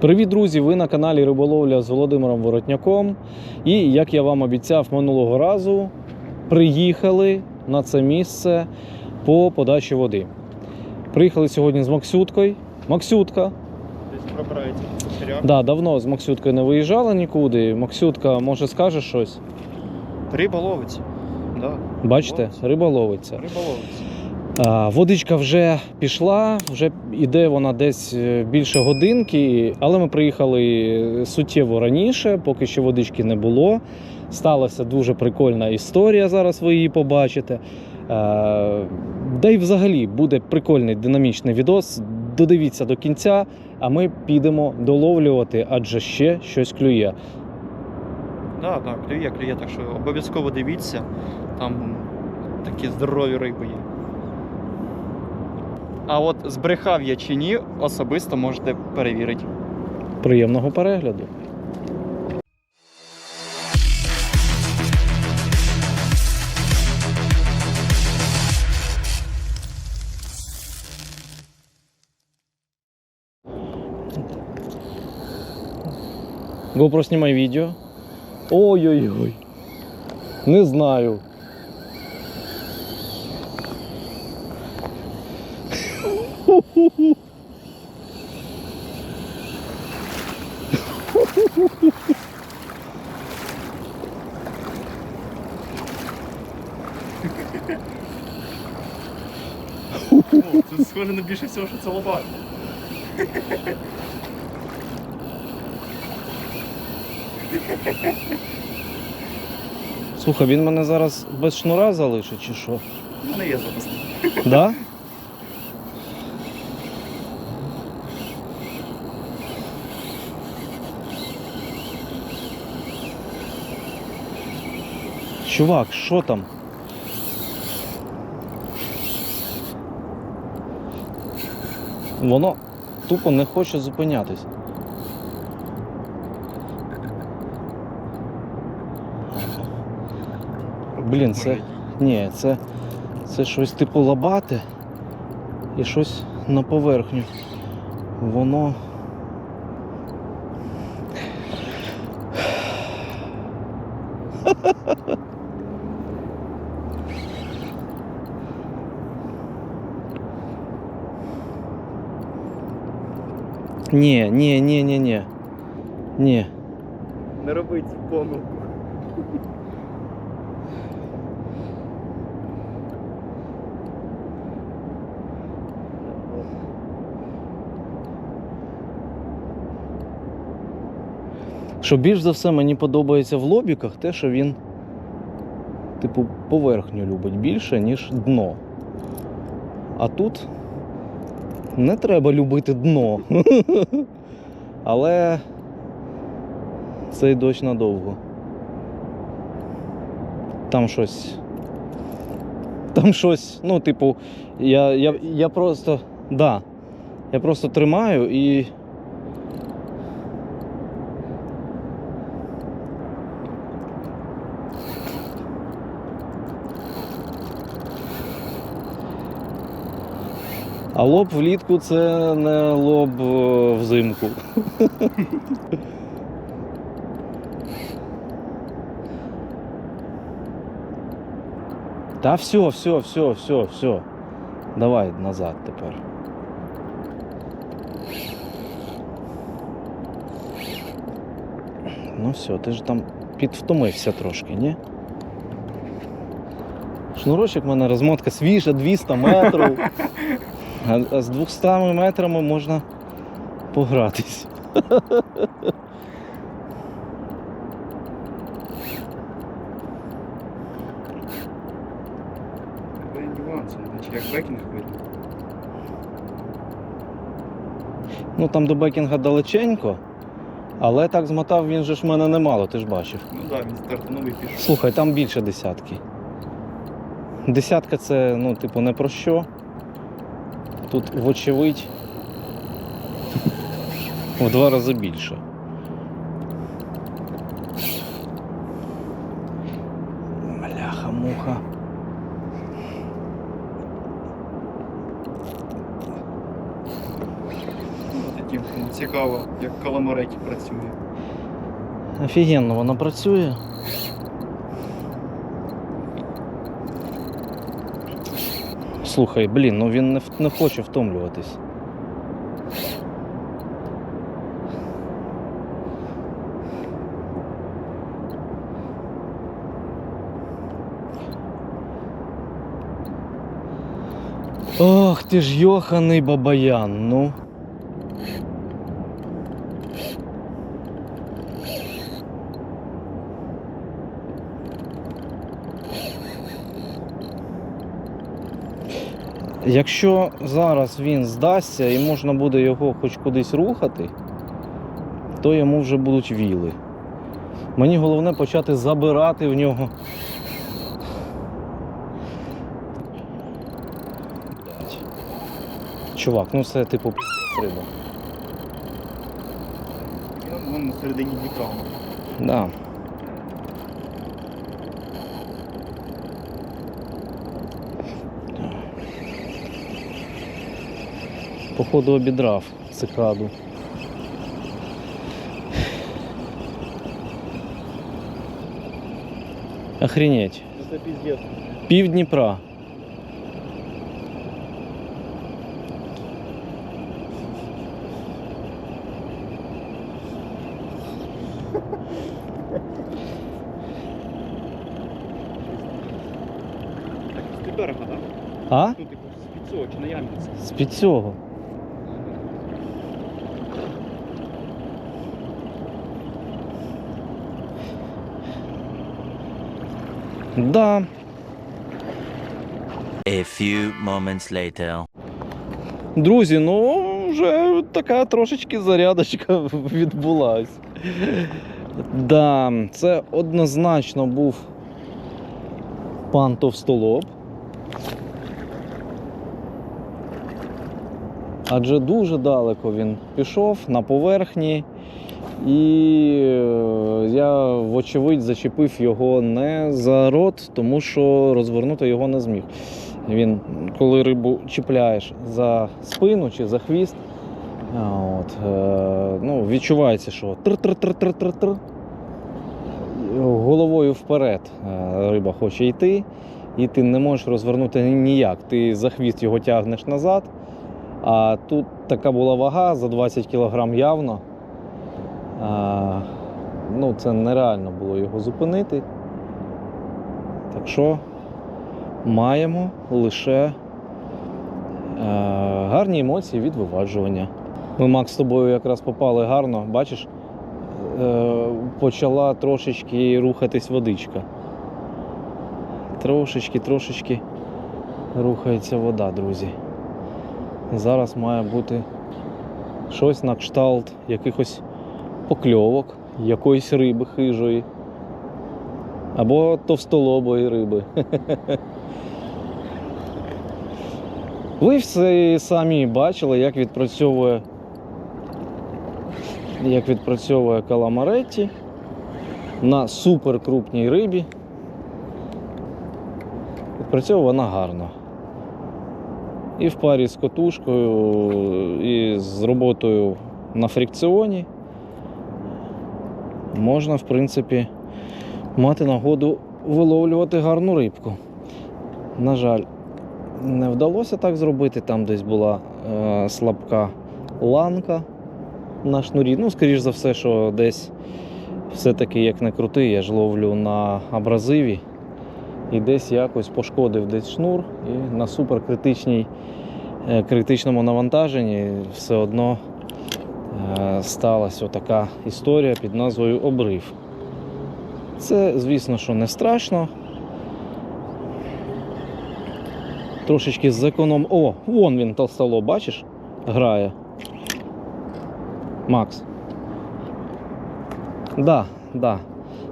Привіт, друзі! Ви на каналі Риболовля з Володимиром Воротняком. І як я вам обіцяв минулого разу, приїхали на це місце по подачі води. Приїхали сьогодні з Максюткою. Максютка. Десь пробирається. Да, давно з Максюткою не виїжджала нікуди. Максютка, може, скаже щось? Риба ловиться. Да. Бачите, Ловиться. риба Водичка вже пішла, вже йде вона десь е, більше годинки, але ми приїхали суттєво раніше, поки що водички не було. Сталася дуже прикольна історія. Зараз ви її побачите. Да й взагалі буде прикольний динамічний відос. Додивіться до кінця, а ми підемо доловлювати, адже ще щось клює. Да, да, клює, клює, так що обов'язково дивіться. Там такі здорові риби є. А от збрехав я чи ні, особисто можете перевірити. Приємного перегляду. GoPro снимай видео. Ой-ой-ой. Не знаю. О, це схоже на більше всього, що це лопата. Слухай, він мене зараз без шнура залишить чи що? У мене є запас. Да? Чувак, що там? Воно тупо не хоче зупинятись. Блін, це. Ні, це, це щось типу лабате і щось на поверхню. Воно. Ні, ні, ні, ні, ні. Ні. Не робить цю помилку. Що більш за все мені подобається в лобіках те, що він, типу, поверхню любить більше, ніж дно. А тут не треба любити дно. Але цей дощ надовго. Там щось. Там щось, ну, типу, я, я, я просто. Да. Я просто тримаю і. А лоб влітку це не лоб е, взимку. Та все, все, все, все, все. Давай назад тепер. Ну все, ти ж там підвтомився трошки, ні? Шнурочок в мене розмотка свіжа, 200 метрів. А, а з 200 метрами можна погратись. Як бекінг видно. Ну там до бекінга далеченько, але так змотав він же ж мене немало, ти ж бачив. Ну так, да, він стартанув і пішов. Слухай, там більше десятки. Десятка це, ну, типу, не про що. Тут, вочевидь, в два рази більше. Бляха-муха. Ну, цікаво. як каламареті працює. Офігенно воно працює. Слухай, блін, ну він не, не хоче втомлюватись. Ох, ти ж йоханий бабаян, ну. Якщо зараз він здасться і можна буде його хоч кудись рухати, то йому вже будуть віли. Мені головне почати забирати в нього. Чувак, ну це типу риба. Я вон на середині Дніпра. Да. Походу обідрав цикаду. Охренеть. Це піздець. Пів Дніпра. З? А? Ну, типу, з під цього чи на ямці. З-під цього. Да, A few moments later. Друзі, ну вже така трошечки зарядочка відбулась. Да, це однозначно був пан Товстолоб. Адже дуже далеко він пішов на поверхні, і е, я, вочевидь, зачепив його не за рот, тому що розвернути його не зміг. Він, коли рибу чіпляєш за спину чи за хвіст, от, е, ну, відчувається, що тр-тр-тр-тр-тр-тр. Головою вперед е, риба хоче йти, і ти не можеш розвернути ніяк. Ти за хвіст його тягнеш назад. А тут така була вага за 20 кг явно. Ну, це нереально було його зупинити. Так що маємо лише е, гарні емоції від виваджування. Ми, Макс, з тобою якраз попали гарно, бачиш, е, почала трошечки рухатись водичка. Трошечки, трошечки рухається вода, друзі. Зараз має бути щось на кшталт якихось покльовок, якоїсь риби хижої. Або товстолобої риби. Ви все самі бачили, як відпрацьовує, як відпрацьовує каламаретті на суперкрупній рибі. Відпрацьовує вона гарно. І в парі з котушкою, і з роботою на фрикціоні можна, в принципі, мати нагоду виловлювати гарну рибку. На жаль, не вдалося так зробити. Там десь була е, слабка ланка на шнурі. Ну, скоріш за все, що десь все-таки як не крути, я ж ловлю на абразиві. І десь якось пошкодив десь шнур, і на суперкритичній е, критичному навантаженні все одно сталася така історія під назвою обрив. Це, звісно, що не страшно. Трошечки зеконом. О, вон він толстолоб, бачиш? Грає. Макс. Да, да.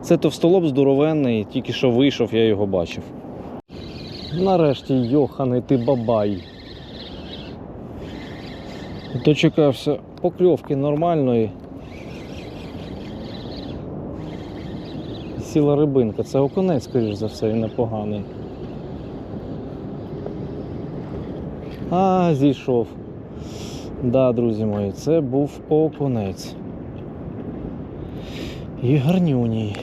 Це товстолоб здоровенний, тільки що вийшов, я його бачив. Нарешті, йоханий ти бабай. Дочекався покльовки нормальної. Сіла рибинка. Це окунець, скоріш за все, і непоганий. А, зійшов. Да, друзі мої, це був окунець. І гарнюній.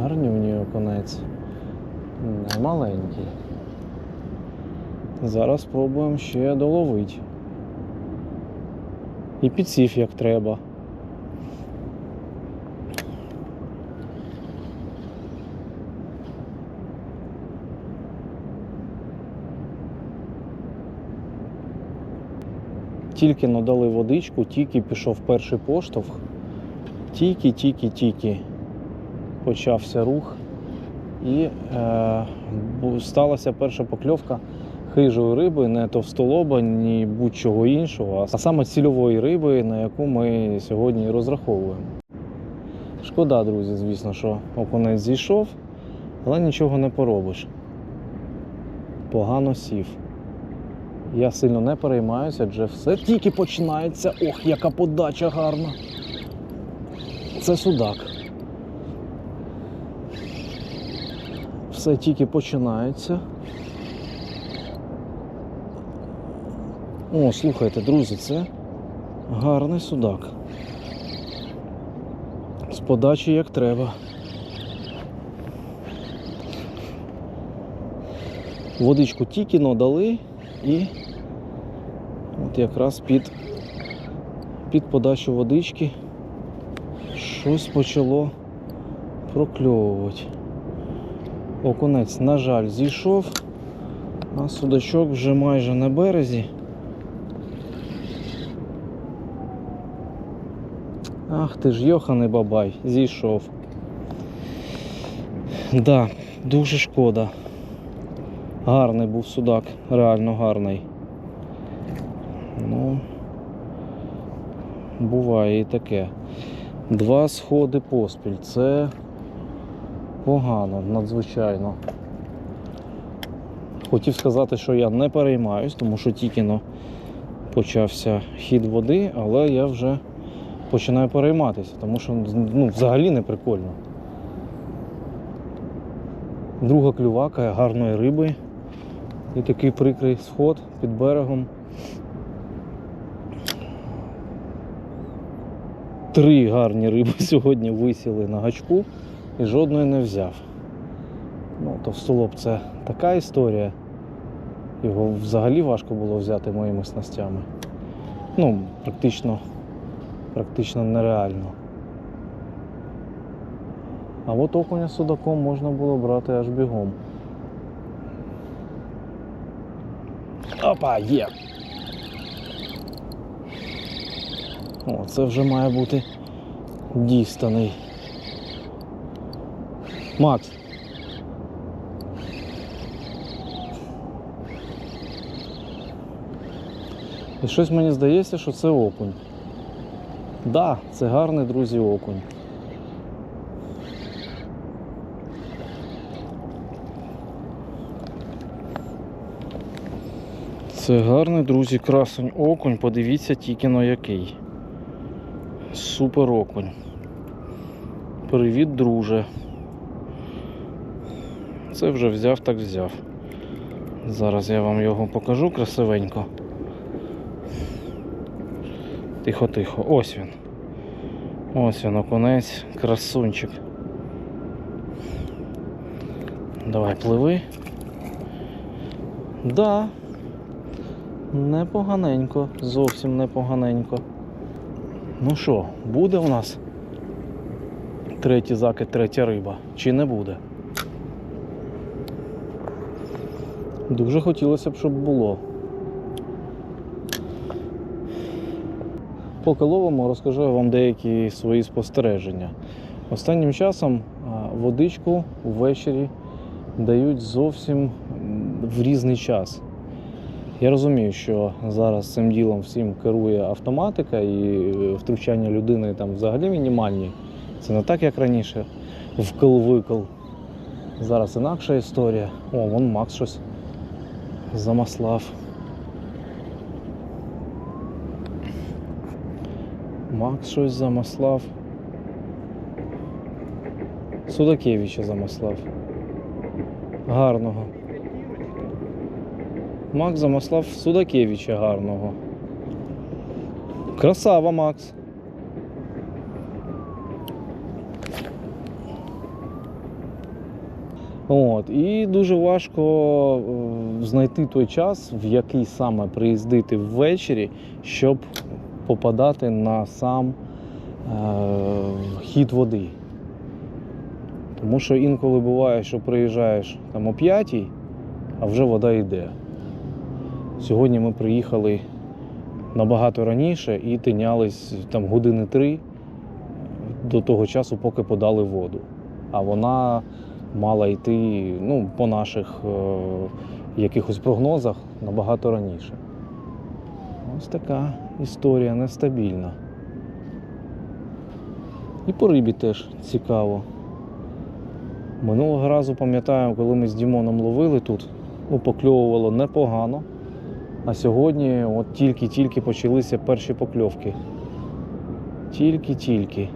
Гарнюній окунець. Не маленький. Зараз спробуємо ще доловити. І підсів як треба. Тільки надали водичку, тільки пішов перший поштовх. Тільки, тільки, тільки почався рух. І е, сталася перша покльовка хижої риби, не товстолоба, ні будь-чого іншого, а саме цільової риби, на яку ми сьогодні розраховуємо. Шкода, друзі, звісно, що окунець зійшов, але нічого не поробиш. Погано сів. Я сильно не переймаюся, адже все тільки починається. Ох, яка подача гарна. Це судак. Все тільки починається. О, слухайте, друзі, це гарний судак. З подачі як треба. Водичку тільки надали і от якраз під, під подачу водички щось почало прокльовувати. Окунець, на жаль, зійшов, а судачок вже майже на березі. Ах ти ж йоханий бабай, зійшов. Да, дуже шкода. Гарний був судак, реально гарний. Ну, буває і таке. Два сходи поспіль. Це погано, надзвичайно. Хотів сказати, що я не переймаюсь, тому що тільки почався хід води, але я вже починаю перейматися, тому що ну, взагалі не прикольно. Друга клювака гарної риби. І такий прикрий сход під берегом. Три гарні риби сьогодні висіли на гачку і жодної не взяв. Ну, товстолоб це така історія. Його взагалі важко було взяти моїми снастями. Ну, практично, практично нереально. А от окуня судаком можна було брати аж бігом. Опа, є. О, це вже має бути дістаний. Макс. І щось мені здається, що це окунь. Да, це гарний, друзі, окунь. Це гарний, друзі, красень окунь. Подивіться тільки на який. Супер окунь. Привіт, друже. Це вже взяв, так взяв. Зараз я вам його покажу красивенько. Тихо-тихо. Ось він. Ось він окунець, красунчик. Давай пливи. Да. Непоганенько, зовсім непоганенько. Ну що, буде у нас третій закид, третя риба, чи не буде? Дуже хотілося б, щоб було. Поки ловимо, розкажу вам деякі свої спостереження. Останнім часом водичку ввечері дають зовсім в різний час. Я розумію, що зараз цим ділом всім керує автоматика і е, втручання людини там взагалі мінімальні. Це не так, як раніше, вкл-викл. Зараз інакша історія. О, вон Макс щось замаслав. Макс щось замаслав. Судакевича замаслав. Гарного. Макс замаслав Судакевича гарного. Красава, Макс. От. І дуже важко е, знайти той час, в який саме приїздити ввечері, щоб попадати на сам е, хід води. Тому що інколи буває, що приїжджаєш там о 5, а вже вода йде. Сьогодні ми приїхали набагато раніше і тинялись там години три до того часу, поки подали воду. А вона мала йти ну, по наших е, якихось прогнозах набагато раніше. Ось така історія нестабільна. І по рибі теж цікаво. Минулого разу пам'ятаю, коли ми з Дімоном ловили тут, ну, покльовувало непогано. А сьогодні от тільки-тільки почалися перші покльовки. Тільки-тільки.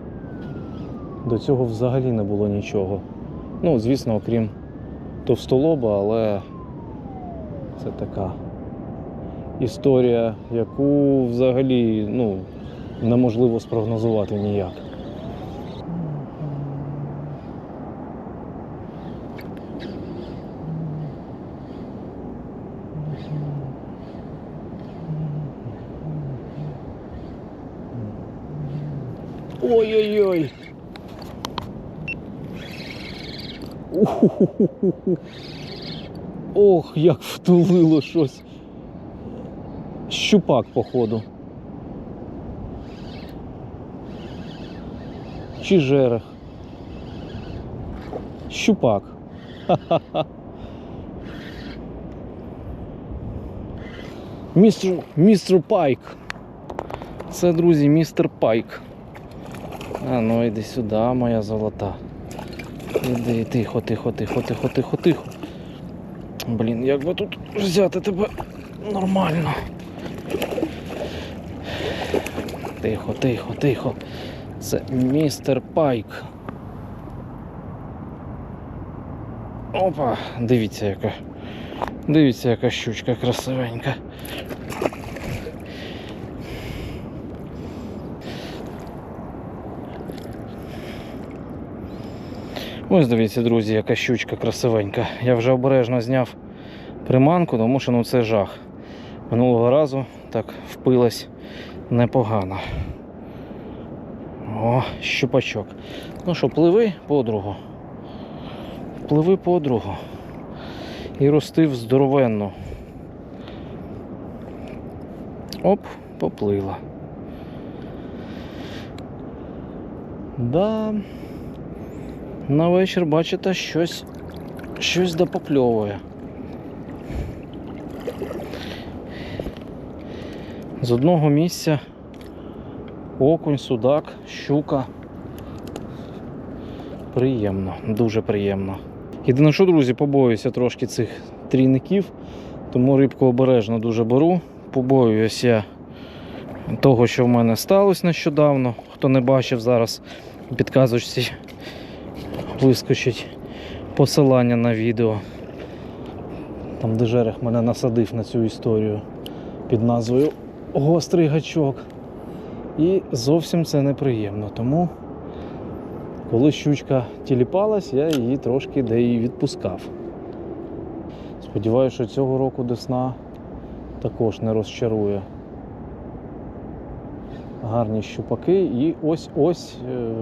До цього взагалі не було нічого. Ну, звісно, окрім товстолоба, але це така історія, яку взагалі ну, неможливо спрогнозувати ніяк. Ой-ой-ой. Ох, як втулило щось. Щупак, походу. Чи жерех. Щупак. Ха-ха-ха. Містер, містер Пайк. Це, друзі, містер Пайк. А ну йди сюди, моя золота. Іди, тихо, тихо, тихо, тихо, тихо, тихо. Блін, як би тут взяти тебе нормально. Тихо, тихо, тихо. Це містер Пайк. Опа, дивіться яка. Дивіться, яка щучка красивенька. Ось дивіться, друзі, яка щучка красивенька. Я вже обережно зняв приманку, тому що ну це жах. Минулого разу так впилась непогано. О, щупачок. Ну що, пливи подругу. Пливи подругу. І ростив здоровенно. Оп, поплила. Да. На вечір, бачите, щось, щось допокльовує. З одного місця окунь, судак, щука. Приємно, дуже приємно. Єдине, що, друзі, побоююся трошки цих трійників, тому рибку обережно дуже беру. Побоююся того, що в мене сталося нещодавно. Хто не бачив зараз підказочці вискочить посилання на відео. Там де жерех мене насадив на цю історію під назвою Гострий гачок. І зовсім це неприємно. Тому, коли щучка тіліпалась, я її трошки де і відпускав. Сподіваюся, що цього року десна також не розчарує. Гарні щупаки і ось-ось. е,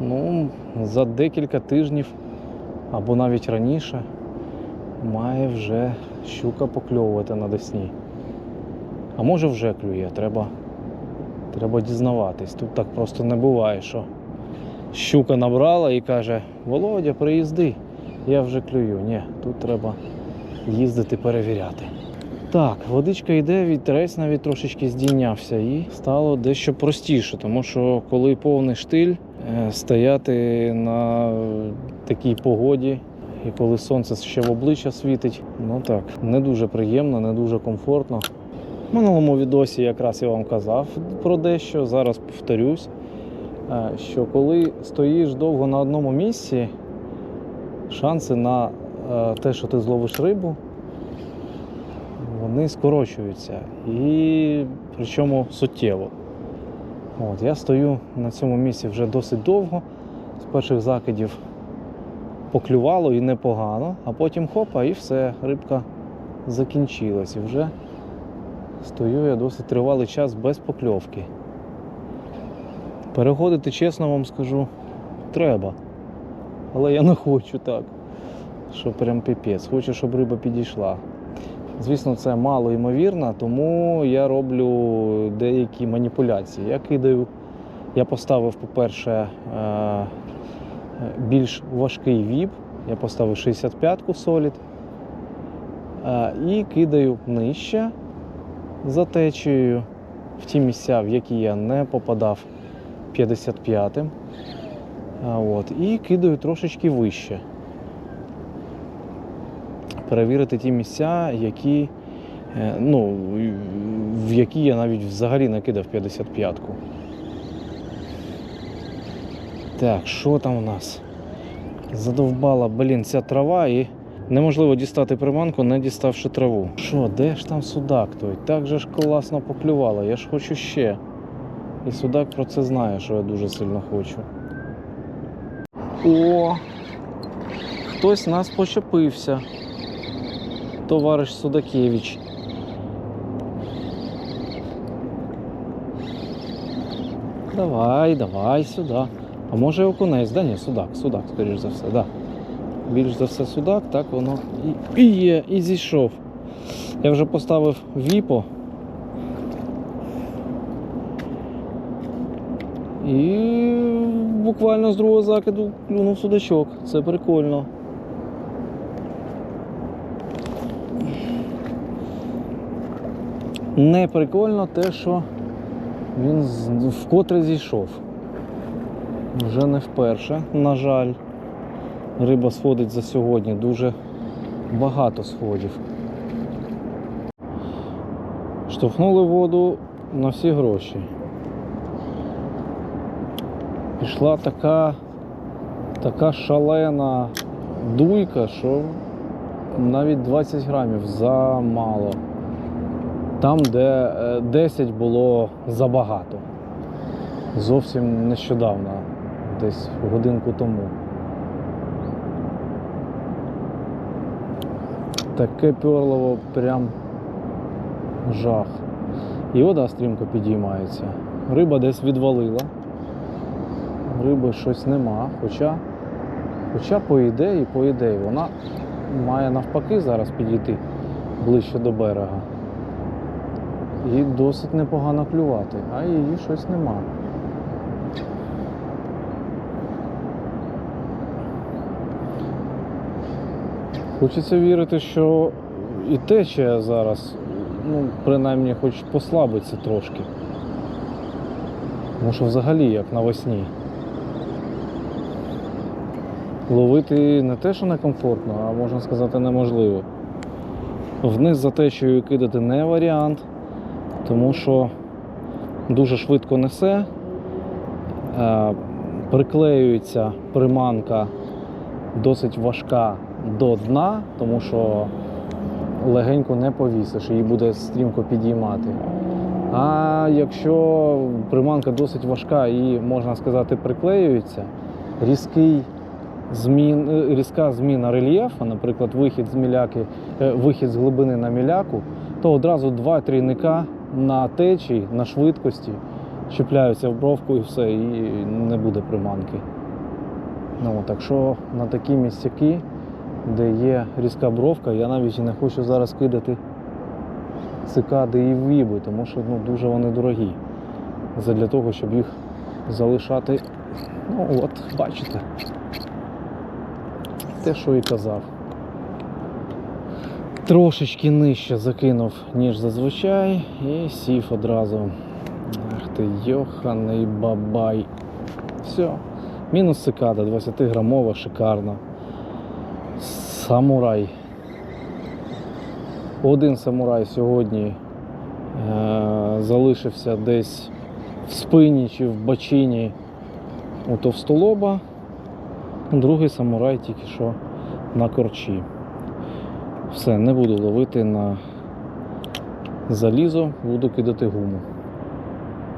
ну, за декілька тижнів або навіть раніше має вже щука покльовувати на десні. А може вже клює, треба, треба дізнаватись. Тут так просто не буває, що щука набрала і каже, Володя, приїзди, я вже клюю. Ні, тут треба їздити перевіряти. Так, водичка йде, вітерець навіть трошечки здійнявся і стало дещо простіше, тому що коли повний штиль, е, стояти на такій погоді, і коли сонце ще в обличчя світить, ну так, не дуже приємно, не дуже комфортно. В минулому відосі якраз я вам казав про дещо, зараз повторюсь, е, що коли стоїш довго на одному місці, шанси на е, те, що ти зловиш рибу, вони скорочуються. І причому суттєво. От, я стою на цьому місці вже досить довго. З перших закидів поклювало і непогано, а потім хопа, і все, рибка закінчилась. І вже стою я досить тривалий час без покльовки. Переходити, чесно вам скажу, треба. Але я не хочу так. Що прям піпець. Хочу, щоб риба підійшла. Звісно, це мало ймовірно, тому я роблю деякі маніпуляції. Я кидаю, я поставив, по-перше, е, більш важкий віп, я поставив 65-ку солід е, і кидаю нижче за течією в ті місця, в які я не попадав 55-м. От, і кидаю трошечки вище. Перевірити ті місця, які, е, ну, в які я навіть взагалі не кидав 55-ку. Так, що там у нас? Задовбала, блін, ця трава і неможливо дістати приманку, не діставши траву. Що, де ж там судак той? Так же ж класно поклювало, я ж хочу ще. І судак про це знає, що я дуже сильно хочу. О! Хтось нас почепився. Товариш Судакевич. Давай, давай сюди. А може окунець? Да ні, судак, судак, скоріш за все, да. Більш за все судак, так воно і, є, і зійшов. Я вже поставив віпо. І буквально з другого закиду клюнув судачок. Це прикольно. Не прикольно те, що він вкотре зійшов. Вже не вперше, на жаль. Риба сходить за сьогодні дуже багато сходів. Штовхнули воду на всі гроші. Пішла така, така шалена дуйка, що навіть 20 грамів замало. Там, де е, 10 було забагато. Зовсім нещодавно, десь годинку тому. Таке перлово прям жах. І вода стрімко підіймається. Риба десь відвалила. Риби щось нема. Хоча, хоча по ідеї, по ідеї, вона має навпаки зараз підійти ближче до берега. І досить непогано клювати, а її щось нема. Хочеться вірити, що і течія зараз, ну, принаймні, хоч послабиться трошки. Тому що взагалі як навесні. Ловити не те, що некомфортно, а можна сказати неможливо. Вниз за течією кидати не варіант, тому що дуже швидко несе, е, приклеюється приманка досить важка до дна, тому що легенько не повісиш, її буде стрімко підіймати. А якщо приманка досить важка і, можна сказати, приклеюється, різкий змін, е, різка зміна рельєфу, наприклад, вихід з міляки, е, вихід з глибини на міляку, то одразу два трійника на течії, на швидкості чіпляються в бровку і все, і не буде приманки. Ну, так що на такі місцяки, де є різка бровка, я навіть і не хочу зараз кидати цикади і віби, тому що ну, дуже вони дорогі. Задля того, щоб їх залишати. Ну от, бачите. Те, що і казав. Трошечки нижче закинув, ніж зазвичай, і сів одразу. Ах ти йоханий бабай. Все. Мінус цикада, 20-грамова, шикарна. Самурай. Один самурай сьогодні е- залишився десь в спині чи в бочині у товстолоба. Другий самурай тільки що на корчі. Все, не буду ловити на залізо, буду кидати гуму.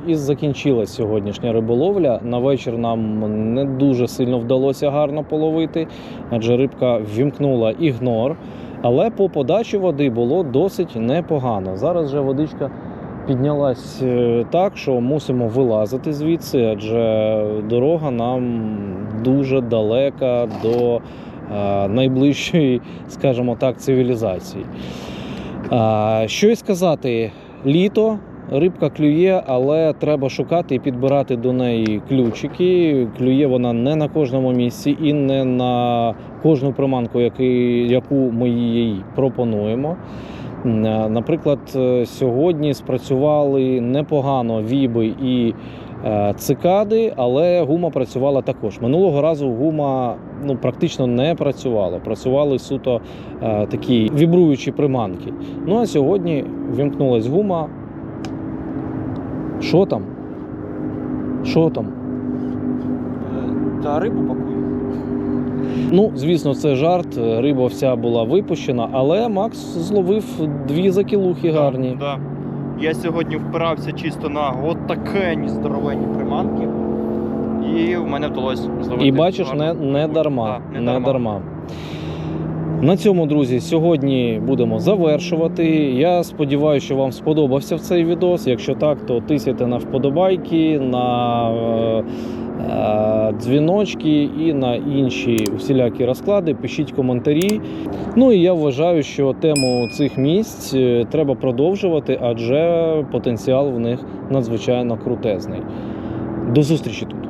І закінчилась сьогоднішня риболовля. На вечір нам не дуже сильно вдалося гарно половити, адже рибка ввімкнула ігнор. Але по подачі води було досить непогано. Зараз же водичка піднялась е, так, що мусимо вилазити звідси, адже дорога нам дуже далека до е, найближчої, скажімо так, цивілізації. Що й сказати, літо. Рибка клює, але треба шукати і підбирати до неї ключики. Клює вона не на кожному місці і не на кожну приманку, яку ми їй пропонуємо. Е, Наприклад, е, сьогодні спрацювали непогано віби і е, цикади, але гума працювала також. Минулого разу гума ну, практично не працювала. Працювали суто такі вібруючі приманки. Ну а сьогодні вімкнулась гума. Що там? Що там? Та рибу пакую. Ну, звісно, це жарт. Риба вся була випущена, але Макс зловив дві закілухи гарні. Да. Я сьогодні впирався чисто на от такені здоровенні приманки. І в мене вдалося зловити. І бачиш, не, не дарма. Да, не дарма. На цьому, друзі, сьогодні будемо завершувати. Я сподіваюся, що вам сподобався цей відос. Якщо так, то тисяйте на вподобайки, на е, е, дзвіночки і на інші усілякі розклади. Пишіть коментарі. Ну і я вважаю, що тему цих місць е, треба продовжувати, адже потенціал в них надзвичайно крутезний. До зустрічі тут.